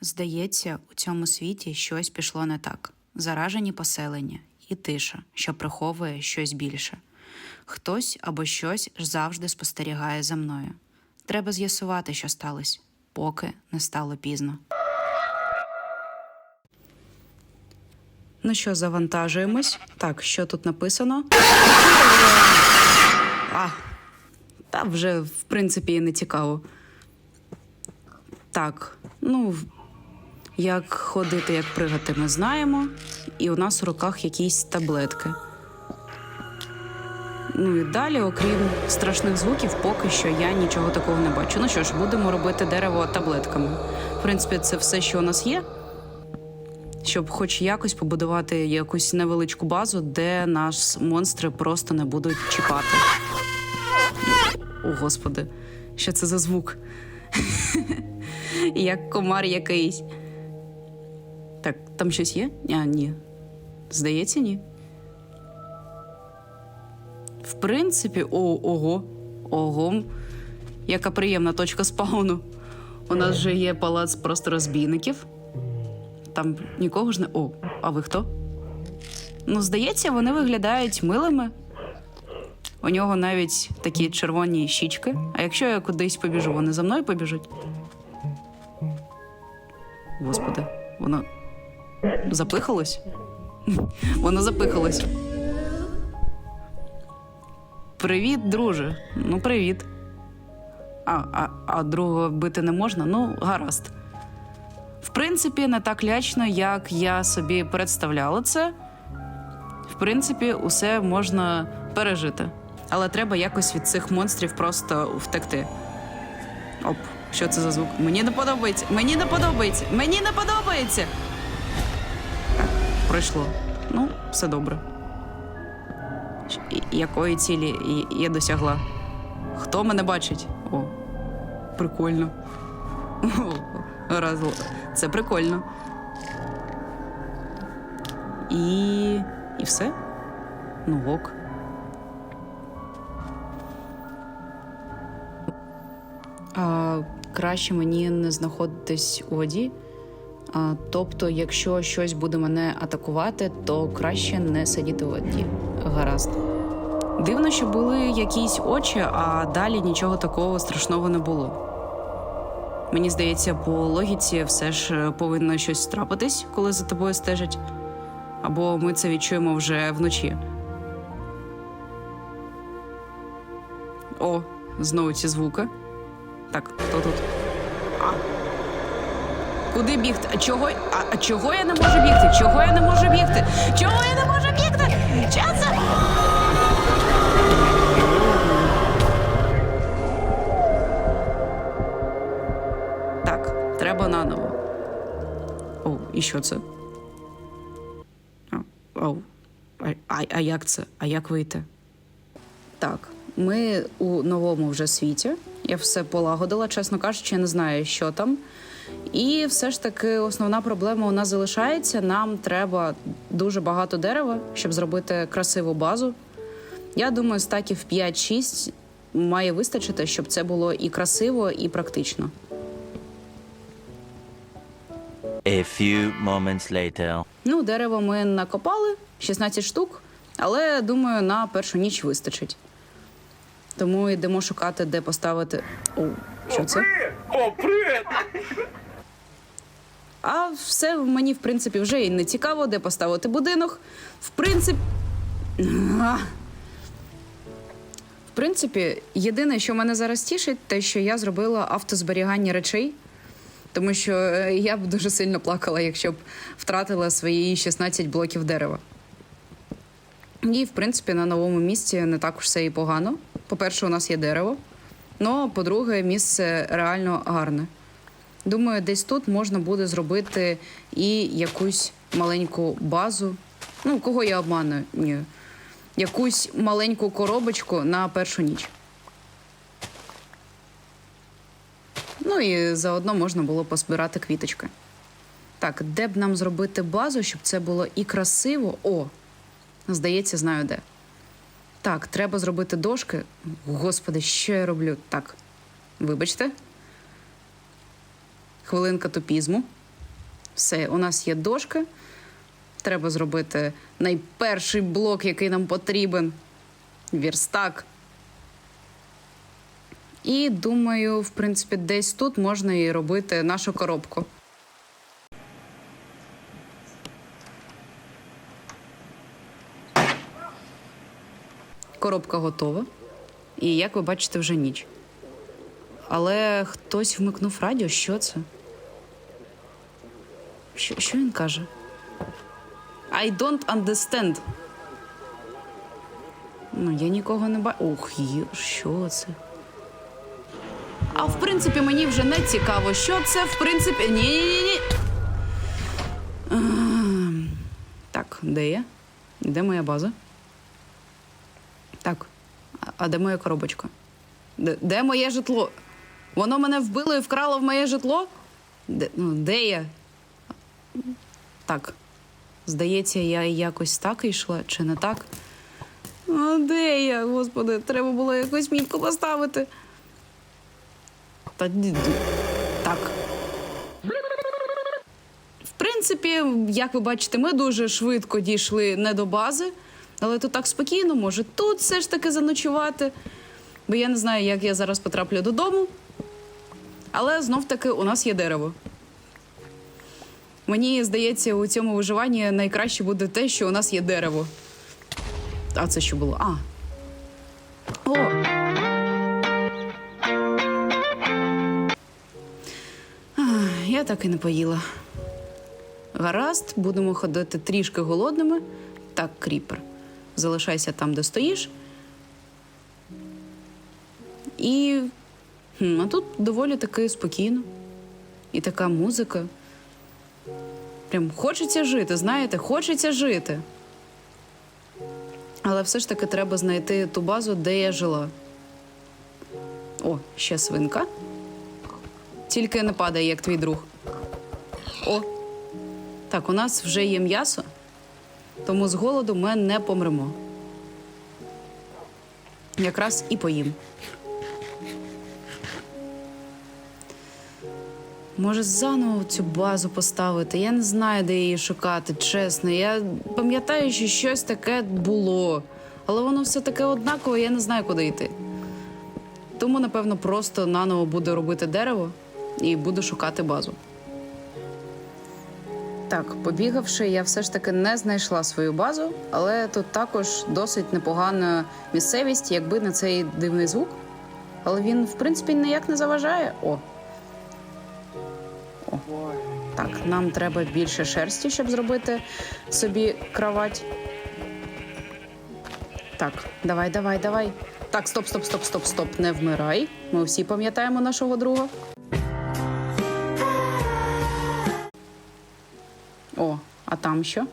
Здається, у цьому світі щось пішло не так. Заражені поселення і тиша, що приховує щось більше. Хтось або щось завжди спостерігає за мною. Треба з'ясувати, що сталося, поки не стало пізно. Ну що, завантажуємось. Так, що тут написано? А, та вже, в принципі, і не цікаво. Так, ну, як ходити, як пригати, ми знаємо. І у нас у руках якісь таблетки. Ну і далі, окрім страшних звуків, поки що я нічого такого не бачу. Ну що ж, будемо робити дерево таблетками. В принципі, це все, що у нас є. Щоб хоч якось побудувати якусь невеличку базу, де нас монстри просто не будуть чіпати. О, господи, що це за звук? Як комар якийсь. Там щось є? А, ні. Здається, ні. В принципі, о, ого, ого. Яка приємна точка спауну. У нас же є палац просто розбійників. Там нікого ж не. О, а ви хто? Ну, здається, вони виглядають милими. У нього навіть такі червоні щічки. А якщо я кудись побіжу, вони за мною побіжуть? Господи, воно запихалось? Воно запихалось. Привіт, друже. Ну, привіт. А, а, а другого бити не можна? Ну, гаразд. В принципі, не так лячно, як я собі представляла це. В принципі, усе можна пережити. Але треба якось від цих монстрів просто втекти. Оп, що це за звук? Мені не подобається! Мені не подобається! Мені не подобається! Пройшло. Ну, все добре. Якої цілі я досягла? Хто мене бачить? О, прикольно. Раз, це прикольно. І. І все? Ну, ок. А, краще мені не знаходитись у воді. Тобто, якщо щось буде мене атакувати, то краще не сидіти у воді. Гаразд. Дивно, що були якісь очі, а далі нічого такого страшного не було. Мені здається, по логіці все ж е, повинно щось трапитись, коли за тобою стежать. Або ми це відчуємо вже вночі. О, знову ці звуки. Так, хто тут? А. Куди бігти? А чого, а, чого я не можу бігти? Чого я не можу бігти? Чого я не можу бігти? Це? Так, треба наново. О, і що це? Оу. А, а, а як це? А як вийти? Так, ми у новому вже світі. Я все полагодила, чесно кажучи, я не знаю, що там. І все ж таки основна проблема у нас залишається. Нам треба дуже багато дерева, щоб зробити красиву базу. Я думаю, стаків 5-6 має вистачити, щоб це було і красиво, і практично. A few moments later. Ну, дерево ми накопали 16 штук, але думаю, на першу ніч вистачить. Тому йдемо шукати, де поставити. О, що це? О, привіт! А все мені, в принципі, вже і не цікаво, де поставити будинок. В принципі. В принципі, єдине, що мене зараз тішить, те, що я зробила автозберігання речей. Тому що е, я б дуже сильно плакала, якщо б втратила свої 16 блоків дерева. І, в принципі, на новому місці не так уж все і погано. По-перше, у нас є дерево. Ну, по-друге, місце реально гарне. Думаю, десь тут можна буде зробити і якусь маленьку базу. Ну, кого я обманую? Ні. Якусь маленьку коробочку на першу ніч. Ну і заодно можна було позбирати квіточки. Так, де б нам зробити базу, щоб це було і красиво. О, здається, знаю де. Так, треба зробити дошки. Господи, що я роблю? Так, вибачте. Хвилинка тупізму. Все, у нас є дошки. Треба зробити найперший блок, який нам потрібен. Вірстак. І думаю, в принципі, десь тут можна і робити нашу коробку. Коробка готова. І як ви бачите, вже ніч. Але хтось вмикнув радіо. Що це? Що, що він каже? I don't understand. Ну, я нікого не бачу. Ох, є, що це? А в принципі, мені вже не цікаво, що це, в принципі. Ні, ні, ні, ні. Так, де я? Де моя база? Так. А де моя коробочка? Де, де моє житло? Воно мене вбило і вкрало в моє житло? Де, ну, де я? Так. Здається, я якось так йшла, чи не так? А де я, господи, треба було якусь мітку поставити. Та так. В принципі, як ви бачите, ми дуже швидко дійшли не до бази, але то так спокійно, може тут все ж таки заночувати. Бо я не знаю, як я зараз потраплю додому. Але знов таки у нас є дерево. Мені здається, у цьому виживанні найкраще буде те, що у нас є дерево. А це що було? А. О! Я так і не поїла. Гаразд, будемо ходити трішки голодними. Так, кріпер. Залишайся там, де стоїш. І. А тут доволі таки спокійно. І така музика. Прям хочеться жити, знаєте, хочеться жити. Але все ж таки треба знайти ту базу, де я жила. О, ще свинка. Тільки не падає, як твій друг. О. Так, у нас вже є м'ясо, тому з голоду ми не помремо. Якраз і поїм. Може, заново цю базу поставити. Я не знаю, де її шукати, чесно. Я пам'ятаю, що щось таке було, але воно все таке однакове, я не знаю, куди йти. Тому, напевно, просто наново буду робити дерево і буду шукати базу. Так, побігавши, я все ж таки не знайшла свою базу, але тут також досить непогана місцевість, якби не цей дивний звук. Але він, в принципі, ніяк не заважає. О, Так, нам треба більше шерсті, щоб зробити собі кровать. Так, давай, давай, давай. Так, стоп, стоп, стоп, стоп, стоп. Не вмирай. Ми всі пам'ятаємо нашого друга. О, а там що?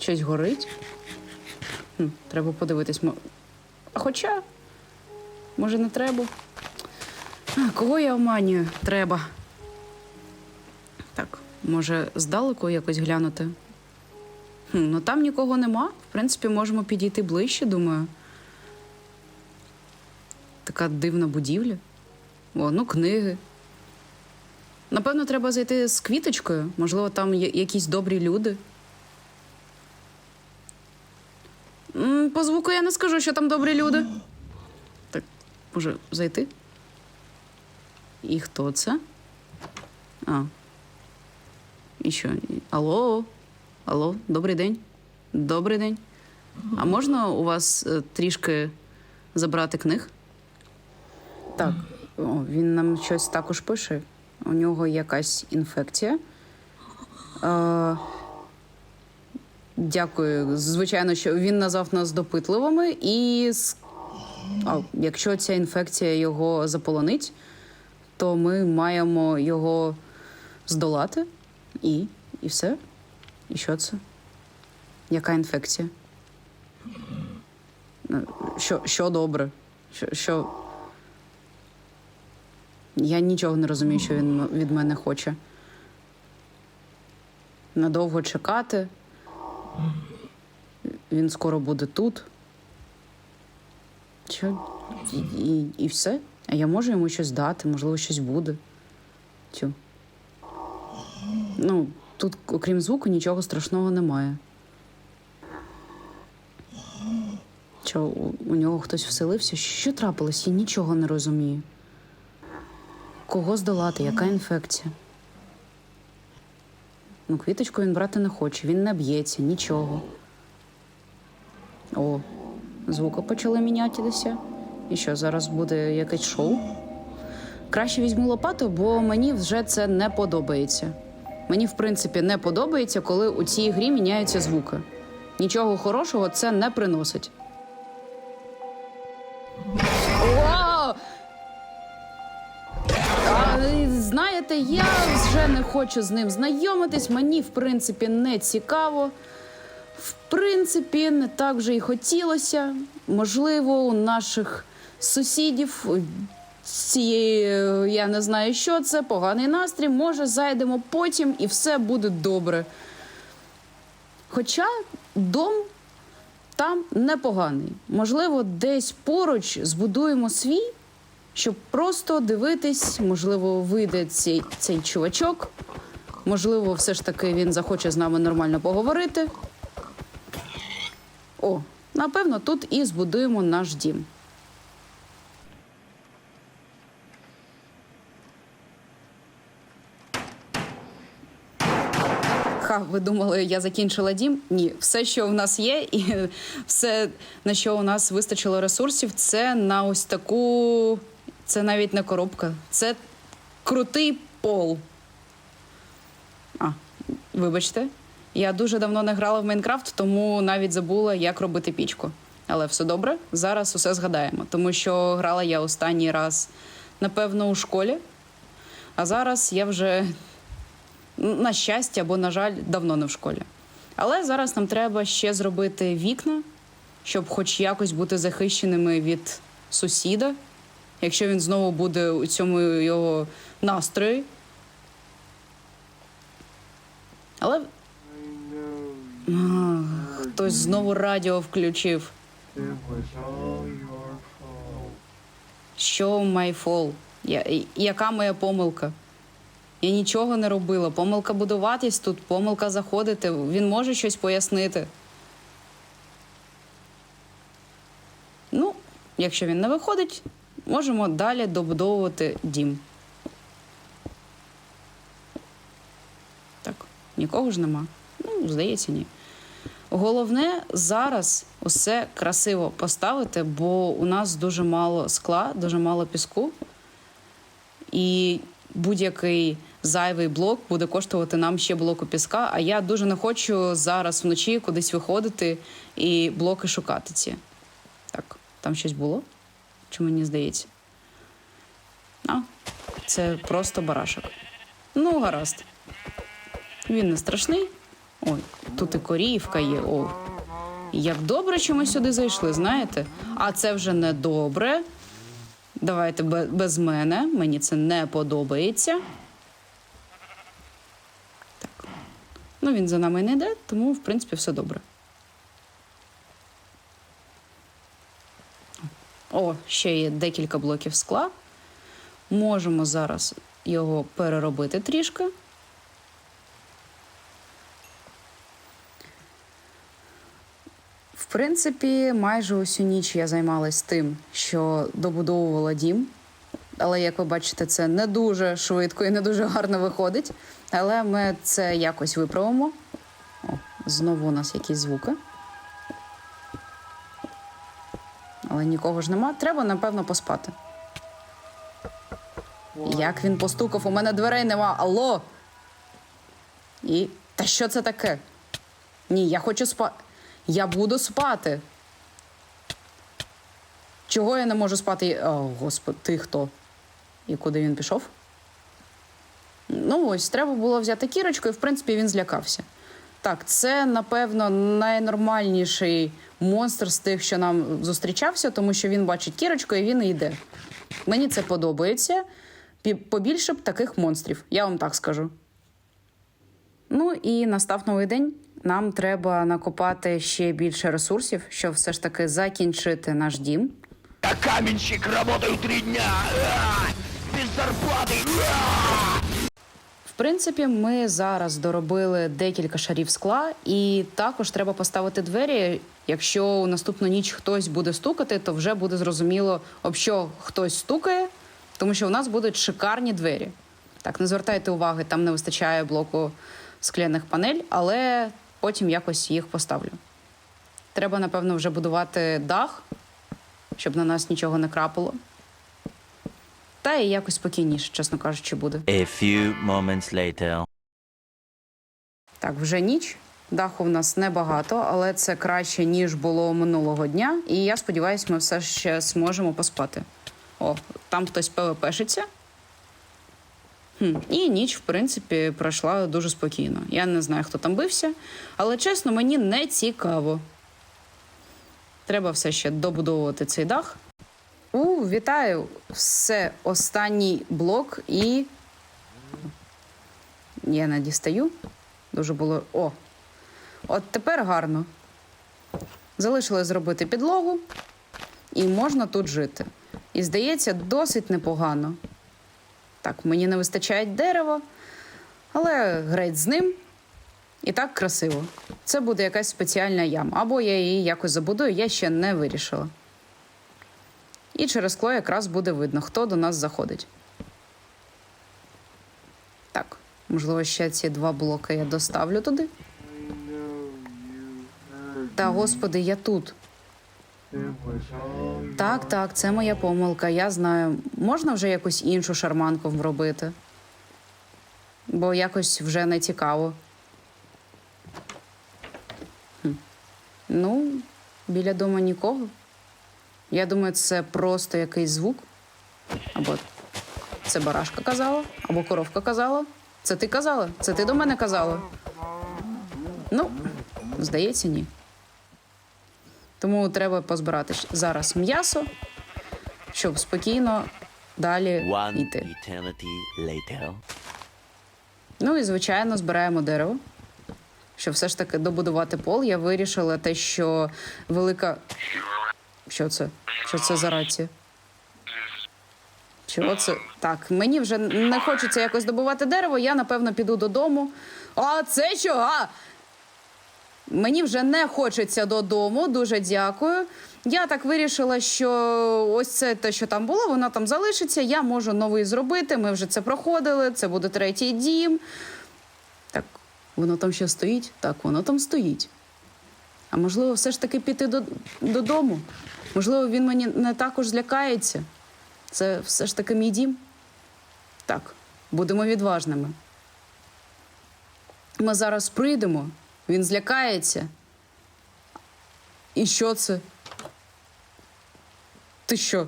Щось горить? Хм, треба подивитись. А хоча, може, не треба. А, кого я обманюю? Треба. Може, здалеку якось глянути? Хм, ну там нікого нема. В принципі, можемо підійти ближче, думаю. Така дивна будівля. О, ну, книги. Напевно, треба зайти з квіточкою. Можливо, там є якісь добрі люди. По звуку я не скажу, що там добрі люди. Так, може, зайти? І хто це? А, і що? Алло? Алло, добрий день. Добрий день. А можна у вас е, трішки забрати книг? Так, О, він нам щось також пише. У нього якась інфекція. Е, дякую. Звичайно, що він назвав нас допитливими, і с- а, якщо ця інфекція його заполонить, то ми маємо його здолати. І, і все. І що це? Яка інфекція? Е, Що, що добре? Що, що... Я нічого не розумію, що він від мене хоче. Надовго чекати. Він скоро буде тут. Що? І, і все? А я можу йому щось дати, можливо, щось буде. Тю. Ну, тут, окрім звуку, нічого страшного немає. Що, у, у нього хтось вселився? Що трапилось? Я нічого не розумію. Кого здолати? Яка інфекція? Ну, квіточку він брати не хоче, він не б'ється, нічого. О, звуки почали мінятися. І що, зараз буде якесь шоу? Краще візьму лопату, бо мені вже це не подобається. Мені, в принципі, не подобається, коли у цій грі міняються звуки. Нічого хорошого це не приносить. Вау! А, знаєте, я вже не хочу з ним знайомитись. Мені, в принципі, не цікаво. В принципі, не так вже і хотілося. Можливо, у наших сусідів у цієї, е, я не знаю, що це, поганий настрій. Може, зайдемо потім і все буде добре. Хоча дом там непоганий. Можливо, десь поруч збудуємо свій, щоб просто дивитись, можливо, вийде цей, цей чувачок. Можливо, все ж таки він захоче з нами нормально поговорити. О, напевно, тут і збудуємо наш дім. Ха, ви думали, я закінчила дім? Ні, все, що в нас є, і все, на що у нас вистачило ресурсів, це на ось таку. Це навіть не коробка, це крутий пол. А, вибачте, я дуже давно не грала в Майнкрафт, тому навіть забула, як робити пічку. Але все добре, зараз усе згадаємо, тому що грала я останній раз, напевно, у школі. А зараз я вже на щастя або, на жаль, давно не в школі. Але зараз нам треба ще зробити вікна, щоб хоч якось бути захищеними від сусіда, якщо він знову буде у цьому його настрої. Але А, хтось знову радіо включив. Що my fault? Я, яка моя помилка? Я нічого не робила. Помилка будуватись тут, помилка заходити. Він може щось пояснити. Ну, якщо він не виходить, можемо далі добудовувати дім. Так, нікого ж нема. Ну, здається, ні. Головне зараз усе красиво поставити, бо у нас дуже мало скла, дуже мало піску. І будь-який зайвий блок буде коштувати нам ще блоку піска. А я дуже не хочу зараз вночі кудись виходити і блоки шукати ці. Так, там щось було? Чи мені здається? А, це просто барашок. Ну, гаразд. Він не страшний. Ой, тут і корівка є. О. Як добре, що ми сюди зайшли, знаєте? А це вже не добре. Давайте без мене. Мені це не подобається. Так. Ну, він за нами не йде, тому, в принципі, все добре. О, ще є декілька блоків скла. Можемо зараз його переробити трішки. В принципі, майже усю ніч я займалась тим, що добудовувала дім. Але, як ви бачите, це не дуже швидко і не дуже гарно виходить. Але ми це якось виправимо. О, знову у нас якісь звуки. Але нікого ж нема. Треба, напевно, поспати. Як він постукав, у мене дверей нема. Алло. І. Та що це таке? Ні, я хочу спати. Я буду спати. Чого я не можу спати? О, господи, ти хто? І куди він пішов? Ну, ось, треба було взяти кірочку, і в принципі він злякався. Так, це, напевно, найнормальніший монстр з тих, що нам зустрічався, тому що він бачить кірочку і він йде. Мені це подобається. Побільше б таких монстрів, я вам так скажу. Ну і настав новий день. Нам треба накопати ще більше ресурсів, щоб все ж таки закінчити наш дім. Я каменщик, работаю три дня. Без зарплаты. Принципі, ми зараз доробили декілька шарів скла, і також треба поставити двері. Якщо наступну ніч хтось буде стукати, то вже буде зрозуміло, об що хтось стукає, тому що у нас будуть шикарні двері. Так, не звертайте уваги, там не вистачає блоку скляних панель, але потім якось їх поставлю. Треба, напевно, вже будувати дах, щоб на нас нічого не крапало. Та і якось спокійніше, чесно кажучи, буде. A few moments later. Так, вже ніч. Даху в нас небагато, але це краще, ніж було минулого дня. І я сподіваюся, ми все ще зможемо поспати. О, там хтось ПВПшиться. Хм. І ніч, в принципі, пройшла дуже спокійно. Я не знаю, хто там бився, але чесно, мені не цікаво. Треба все ще добудовувати цей дах. У, вітаю! Все, останній блок і. Я не дістаю. Дуже було. О! От тепер гарно. Залишилось зробити підлогу, і можна тут жити. І здається, досить непогано. Так, мені не вистачає дерева, але греть з ним. І так красиво. Це буде якась спеціальна яма. Або я її якось забудую, я ще не вирішила. І через скло якраз буде видно, хто до нас заходить. Так, можливо, ще ці два блоки я доставлю туди. Та господи, я тут. Так, так, це моя помилка. Я знаю. Можна вже якусь іншу шарманку вробити? Бо якось вже не цікаво. Хм. Ну, біля дому нікого. Я думаю, це просто якийсь звук. Або це барашка казала, або коровка казала. Це ти казала? Це ти до мене казала? Ну, здається, ні. Тому треба позбирати зараз м'ясо, щоб спокійно далі йти. Ну і звичайно збираємо дерево. Щоб все ж таки добудувати пол, я вирішила те, що велика. Що це? Що це за рація? Чого це? Так, мені вже не хочеться якось добувати дерево, я напевно піду додому. А це? А? Мені вже не хочеться додому, дуже дякую. Я так вирішила, що ось це те, що там було, воно там залишиться. Я можу новий зробити. Ми вже це проходили. Це буде третій дім. Так, воно там ще стоїть? Так, воно там стоїть. А можливо, все ж таки піти до, додому? Можливо, він мені не також злякається. Це все ж таки мій дім. Так, будемо відважними. Ми зараз прийдемо, він злякається. І що це? Ти що?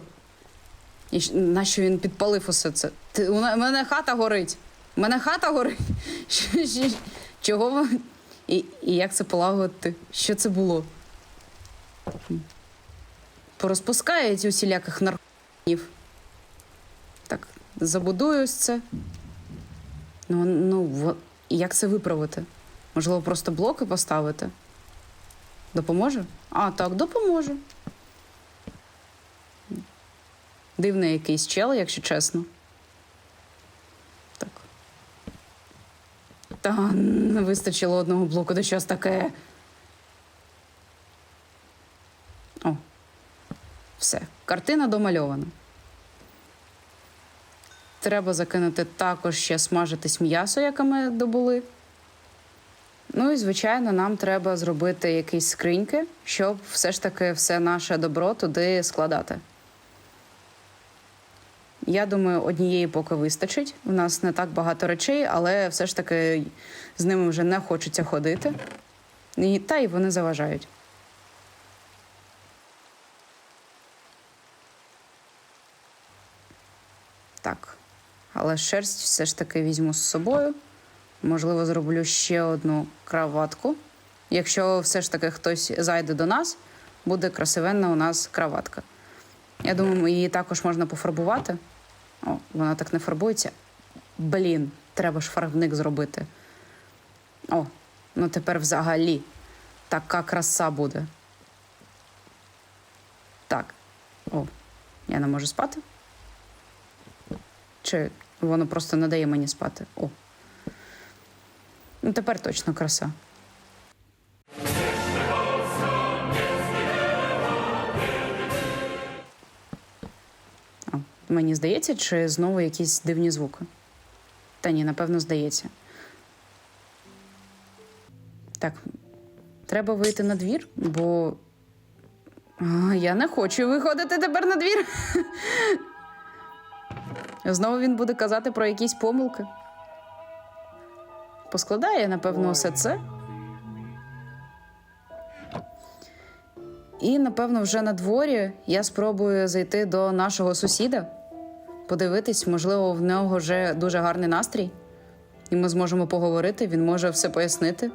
І нащо він підпалив усе це? Ти, у мене- хата горить. У мене хата горить. Чого ви? І, і як це полагодити? Що це було? Порозпускають усіляких наркотиків. Так, забудую це. Ну, ну, як це виправити? Можливо, просто блоки поставити? Допоможе? А, так, допоможе. Дивний якийсь чел, якщо чесно. Так. Та не вистачило одного блоку, де щось таке. О. Все. Картина домальована. Треба закинути також ще смажитись м'ясо, яке ми добули. Ну і, звичайно, нам треба зробити якісь скриньки, щоб все ж таки все наше добро туди складати. Я думаю, однієї поки вистачить. У нас не так багато речей, але все ж таки з ними вже не хочеться ходити. Та й вони заважають. Так. Але шерсть все ж таки візьму з собою. Можливо, зроблю ще одну краватку. Якщо все ж таки хтось зайде до нас, буде красивенна у нас краватка. Я думаю, її також можна пофарбувати. О, вона так не фарбується. Блін, треба ж фарбник зробити. О, ну тепер взагалі така краса буде. Так. О, я не можу спати. Чи воно просто не дає мені спати? О, Ну, тепер точно краса. А, мені здається, чи знову якісь дивні звуки? Та ні, напевно, здається. Так, треба вийти на двір, бо я не хочу виходити тепер на двір. Знову він буде казати про якісь помилки. Поскладає, напевно, усе це. І, напевно, вже на дворі я спробую зайти до нашого сусіда, подивитись, можливо, в нього вже дуже гарний настрій. І ми зможемо поговорити, він може все пояснити,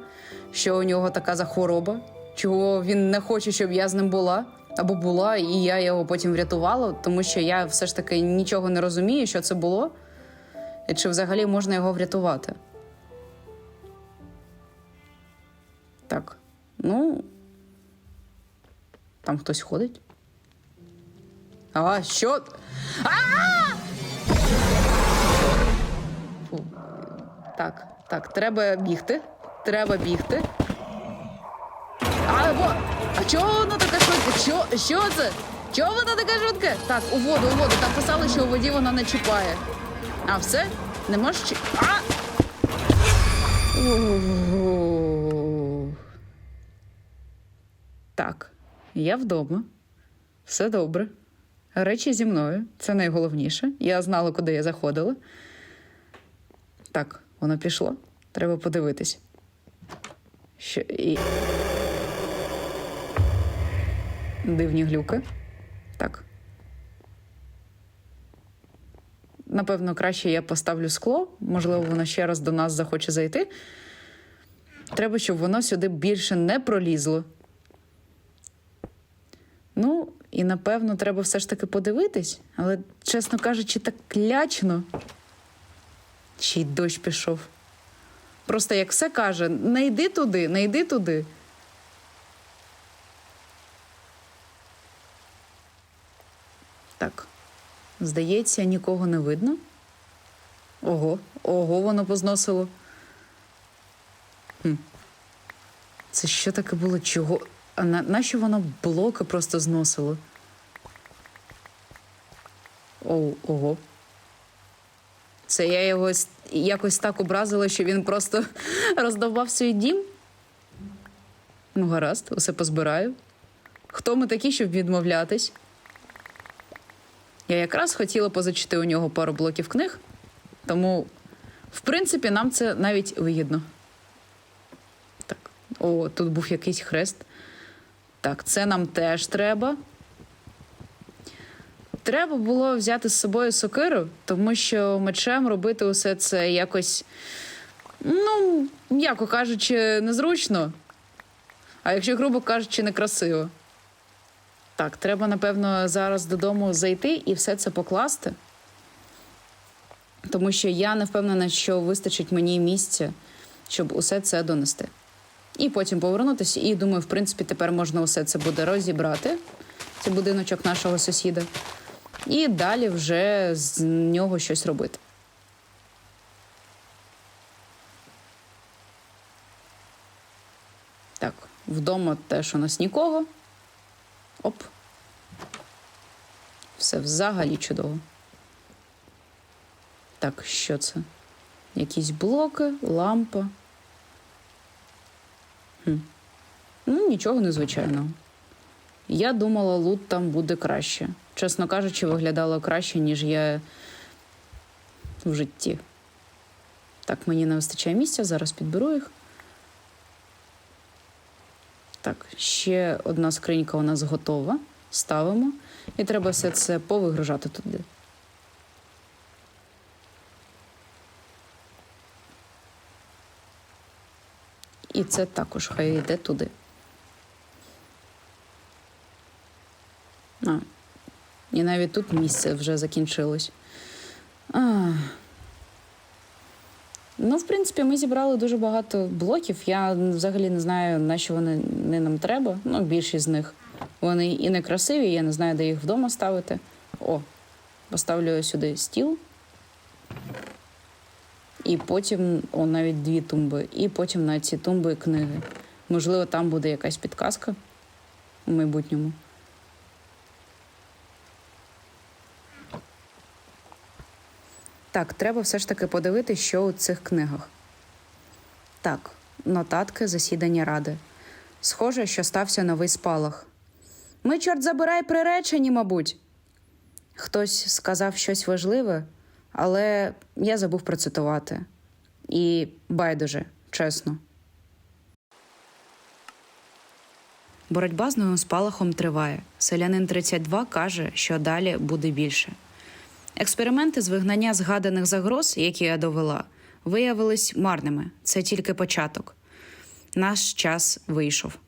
що у нього така за хвороба, чого він не хоче, щоб я з ним була, або була, і я його потім врятувала, тому що я все ж таки нічого не розумію, що це було, і чи взагалі можна його врятувати. Так, ну. Там хтось ходить. А, що? А! Фу. Так, так, треба бігти. Треба бігти. А, бо... а чого воно таке швидке? Що, що це? Чого воно таке швидке? Так, у воду, у воду. Там писали, що у воді воно не чіпає. А, все? Не можеш чи. А! Так, я вдома. Все добре. Речі зі мною. Це найголовніше. Я знала, куди я заходила. Так, воно пішло. Треба подивитись. Що і. Дивні глюки. Так. Напевно, краще я поставлю скло. Можливо, воно ще раз до нас захоче зайти. Треба, щоб воно сюди більше не пролізло. Ну, і напевно, треба все ж таки подивитись, але, чесно кажучи, так лячно. Ще й дощ пішов. Просто як все каже: не йди туди, не йди туди. Так, здається, нікого не видно. Ого, ого, воно позносило. Хм. Це що таке було? Чого? А на, нащо воно блоки просто зносило? О, ого. Це я його якось так образила, що він просто роздовбав свій дім. Ну, гаразд, усе позбираю. Хто ми такі, щоб відмовлятись? Я якраз хотіла позичити у нього пару блоків книг, тому, в принципі, нам це навіть вигідно. Так, о, тут був якийсь хрест. Так, це нам теж треба. Треба було взяти з собою сокиру, тому що мечем робити усе це якось, ну, м'яко кажучи, незручно. А якщо, грубо кажучи, некрасиво. Так, треба, напевно, зараз додому зайти і все це покласти. Тому що я не впевнена, що вистачить мені місця, щоб усе це донести. І потім повернутися. І думаю, в принципі, тепер можна усе це буде розібрати. Це будиночок нашого сусіда. І далі вже з нього щось робити. Так, вдома теж у нас нікого. Оп. Все взагалі чудово. Так, що це? Якісь блоки, лампа. Хм. Ну, нічого незвичайного. Я думала, лут там буде краще. Чесно кажучи, виглядало краще, ніж я в житті. Так, мені не вистачає місця, зараз підберу їх. Так, ще одна скринька у нас готова. Ставимо. І треба все це повигружати туди. І це також хай йде туди. А, і навіть тут місце вже закінчилось. Ну, в принципі, ми зібрали дуже багато блоків. Я взагалі не знаю, на що вони не нам треба. Ну, більшість з них. Вони і не красиві, я не знаю, де їх вдома ставити. О, поставлю сюди стіл. І потім, о, навіть дві тумби, і потім на ці тумби книги. Можливо, там буде якась підказка у майбутньому. Так, треба все ж таки подивитися, що у цих книгах. Так, нотатки засідання ради. Схоже, що стався новий спалах. Ми, чорт забирай, приречені, мабуть. Хтось сказав щось важливе, але я забув процитувати. І байдуже, чесно. Боротьба з новим спалахом триває. Селянин 32 каже, що далі буде більше. Експерименти з вигнання згаданих загроз, які я довела, виявились марними. Це тільки початок. Наш час вийшов.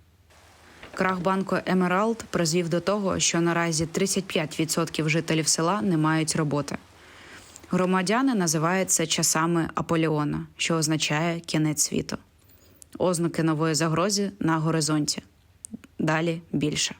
Крах банку Емералд призвів до того, що наразі 35% жителів села не мають роботи. Громадяни називають це часами Аполеона, що означає кінець світу. Ознаки нової загрози на горизонті. Далі більше.